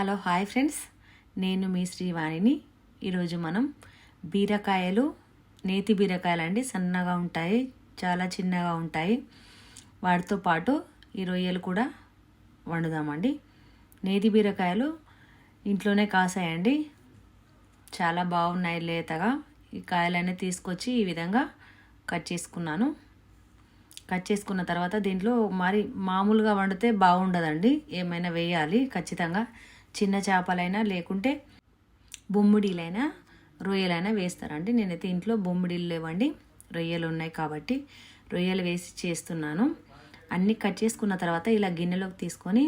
Hello hi friends. నేను మీ శ్రీవాణిని. ఈరోజు మనం బీరకాయలు నేతి బీరకాయలు అండి సన్నగా ఉంటాయి చాలా చిన్నగా ఉంటాయి. వాటితో పాటు ఈ రొయ్యలు కూడా వండుదామండి. నేతి బీరకాయలు ఇంట్లోనే కాసాయండి. చాలా బాగున్నాయి లేతగా. ఈ కాయలన్నీ తీసుకొచ్చి ఈ విధంగా కట్ చేసుకున్నాను. కట్ చేసుకున్న తర్వాత దీంట్లో మరి మామూలుగా వండితే బాగుండదండి. ఏమైనా వేయాలి ఖచ్చితంగా. చిన్న చేపలైనా లేకుంటే బొమ్మిడీలైనా రొయ్యలైనా వేస్తారండి. నేనైతే ఇంట్లో బొమ్మిడీలు లేవండి. రొయ్యలు ఉన్నాయి కాబట్టి రొయ్యలు వేసి చేస్తున్నాను. అన్నీ కట్ చేసుకున్న తర్వాత ఇలా గిన్నెలోకి తీసుకొని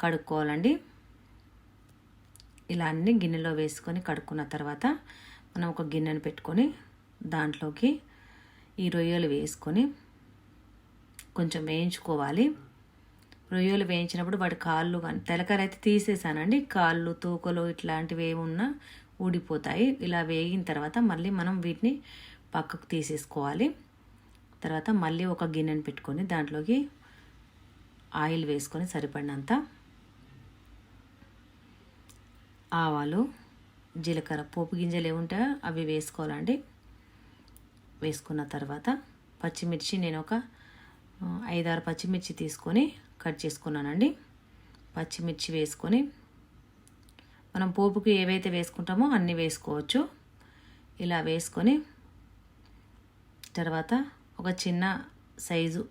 కడుక్కోవాలండి. ఇలా అన్ని గిన్నెలో వేసుకొని కడుక్కున్న తర్వాత మనం ఒక గిన్నెను పెట్టుకొని దాంట్లోకి ఈ రొయ్యలు వేసుకొని కొంచెం వేయించుకోవాలి. రొయ్యలు వేయించినప్పుడు వాటి కాళ్ళు కానీ తెలకరైతే అయితే తీసేసానండి. కాళ్ళు తూకలు ఇట్లాంటివి ఏమున్నా ఊడిపోతాయి. ఇలా వేగిన తర్వాత మళ్ళీ మనం వీటిని పక్కకు తీసేసుకోవాలి. తర్వాత మళ్ళీ ఒక గిన్నెను పెట్టుకొని దాంట్లోకి ఆయిల్ వేసుకొని సరిపడినంత ఆవాలు జీలకర్ర పోపు గింజలు ఏముంటాయో అవి వేసుకోవాలండి. వేసుకున్న తర్వాత పచ్చిమిర్చి నేను ఒక ఐదారు పచ్చిమిర్చి తీసుకొని కట్ చేసుకున్నానండి. పచ్చిమిర్చి వేసుకొని మనం పోపుకి ఏవైతే వేసుకుంటామో అన్నీ వేసుకోవచ్చు. ఇలా వేసుకొని తర్వాత ఒక చిన్న సైజు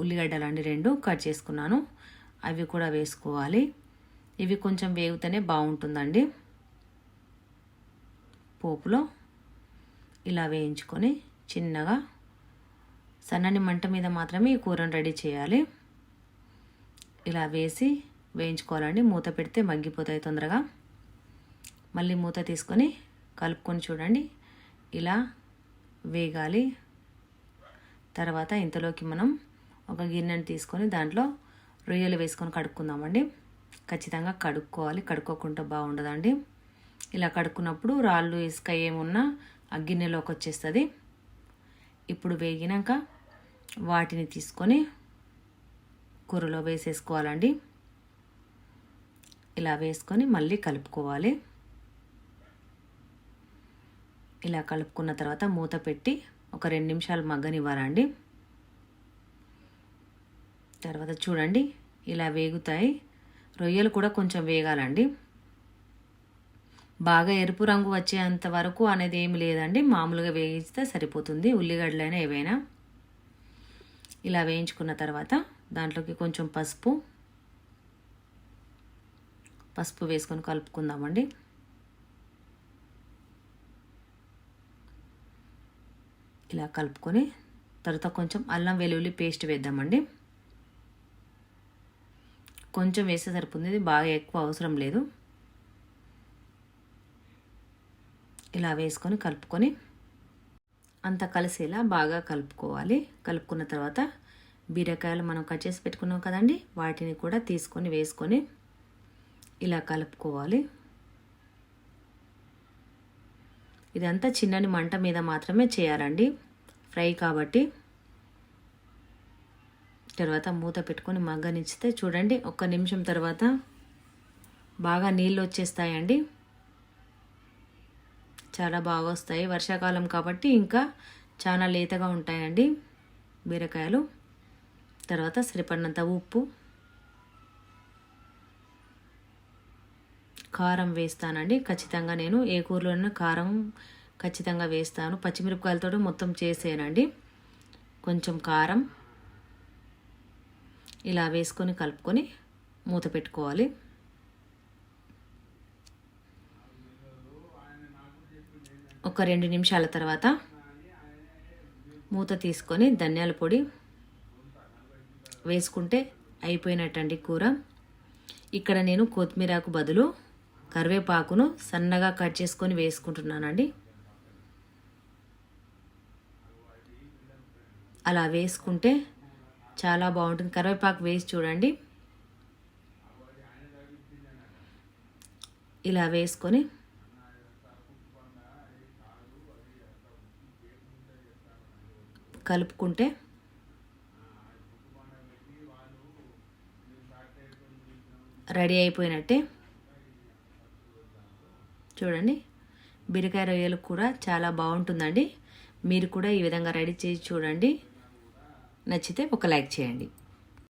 ఉల్లిగడ్డలు అండి రెండు కట్ చేసుకున్నాను. అవి కూడా వేసుకోవాలి. ఇవి కొంచెం వేగితేనే బాగుంటుందండి. పోపులో ఇలా వేయించుకొని చిన్నగా సన్నని మంట మీద మాత్రమే ఈ కూరను రెడీ చేయాలి. ఇలా వేసి వేయించుకోవాలండి. మూత పెడితే మగ్గిపోతాయి తొందరగా. మళ్ళీ మూత తీసుకొని కలుపుకొని చూడండి. ఇలా వేగాలి. తర్వాత ఇంతలోకి మనం ఒక గిన్నెను తీసుకొని దాంట్లో రొయ్యలు వేసుకొని కడుక్కుందామండి. ఖచ్చితంగా కడుక్కోవాలి. కడుక్కోకుండా బాగుండదండి. ఇలా కడుక్కున్నప్పుడు రాళ్ళు ఇసుక ఏమున్నా ఆ గిన్నెలోకి వచ్చేస్తుంది. ఇప్పుడు వేగినాక వాటిని తీసుకొని కూరలో వేసేసుకోవాలండి. ఇలా వేసుకొని మళ్ళీ కలుపుకోవాలి. ఇలా కలుపుకున్న తర్వాత మూత పెట్టి ఒక రెండు నిమిషాలు మగ్గనివ్వాలండి. తర్వాత చూడండి ఇలా వేగుతాయి. రొయ్యలు కూడా కొంచెం వేగాలండి. బాగా ఎరుపు రంగు వచ్చేంత వరకు అనేది ఏమి లేదండి. మామూలుగా వేయిస్తే సరిపోతుంది. ఉల్లిగడ్డలైనా ఏవైనా. ఇలా వేయించుకున్న తర్వాత దాంట్లోకి కొంచెం పసుపు పసుపు వేసుకొని కలుపుకుందామండి. ఇలా కలుపుకొని తర్వాత కొంచెం అల్లం వెల్లుల్లి పేస్ట్ వేద్దామండి. కొంచెం వేస్తే సరిపోతుంది బాగా ఎక్కువ అవసరం లేదు. ఇలా వేసుకొని కలుపుకొని అంతా కలిసేలా బాగా కలుపుకోవాలి. కలుపుకున్న తర్వాత బీరకాయలు మనం కట్ చేసి పెట్టుకున్నాం కదండి వాటిని కూడా తీసుకొని వేసుకొని ఇలా కలుపుకోవాలి. ఇదంతా చిన్నని మంట మీద మాత్రమే చేయాలండి. ఫ్రై కాబట్టి తర్వాత మూత పెట్టుకొని మగ్గనిచ్చితే చూడండి ఒక్క నిమిషం తర్వాత బాగా నీళ్ళు వచ్చేస్తాయండి. చాలా బాగా వస్తాయి వర్షాకాలం కాబట్టి ఇంకా చాలా లేతగా ఉంటాయండి బీరకాయలు. తర్వాత సరిపడినంత ఉప్పు. కారం వేస్తానండి. ఖచ్చితంగా నేను ఏ కూరలోనైనా కారం ఖచ్చితంగా వేస్తాను. పచ్చిమిరపకాయలతో మొత్తం చేసేనండి కొంచెం కారం. ఇలా వేసుకొని కలుపుకొని మూత పెట్టుకోవాలి. ఒక రెండు నిమిషాల తర్వాత మూత తీసుకొని ధనియాల పొడి వేసుకుంటే అయిపోయినట్టండి కూర. ఇక్కడ నేను కొత్తిమీరకు బదులు కరివేపాకును సన్నగా కట్ చేసుకొని వేసుకుంటున్నానండి. అలా వేసుకుంటే చాలా బాగుంటుంది. కరివేపాకు వేసి చూడండి. ఇలా వేసుకొని కలుపుకుంటే? రెడీ అయిపోయినట్టే? చూడండి. బీరకాయ రొయ్యలు కూర చాలా బాగుంటుందండి. మీరు కూడా ఈ విధంగా రెడీ చేసి చూడండి. నచ్చితే ఒక లైక్ చేయండి.